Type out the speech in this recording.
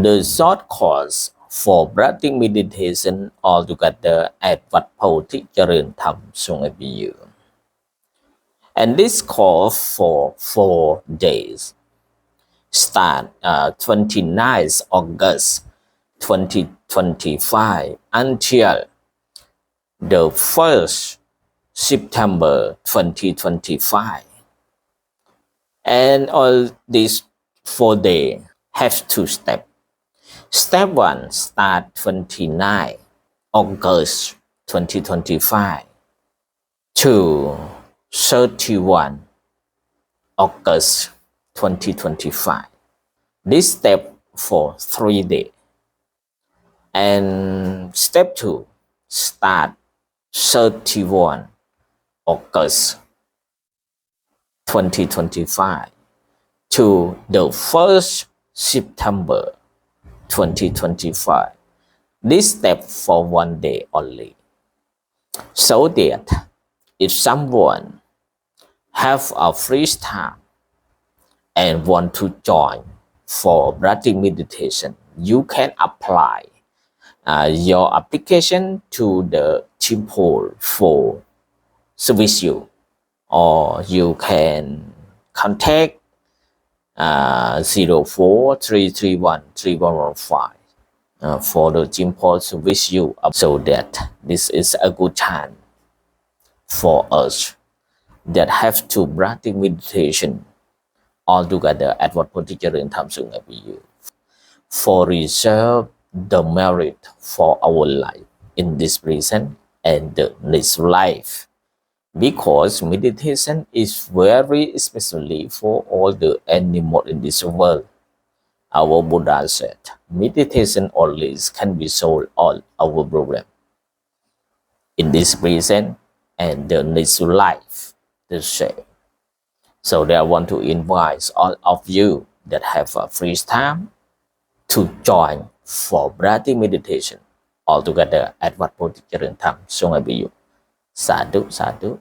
the short course for breathing meditation altogether at Wat Po Thi Charan Tham Sung Abiyu. And this course for four days start uh, 29th August 2025 until the 1st September 2025. And all these four days have two steps. Step one start 29 August 2025 to 31 August 2025. This step for three days. And step two start 31 August 2025 to the 1st September 2025. This step for one day only. So that if someone have a free time and want to join for breathing meditation, you can apply uh, your application to the temple for service you or you can contact uh, 04331 3115 for the to wish you so that this is a good time for us that have to practice meditation all together at what particular in terms of you for reserve the merit for our life in this present and the next life because meditation is very especially for all the animals in this world. Our buddha said meditation always can be solved all our problem. In this present and the next life the same. So I want to invite all of you that have a free time to join for breathing meditation. All together at Wat Pothi Charan Tham Sung Abiyu. saduk-saduk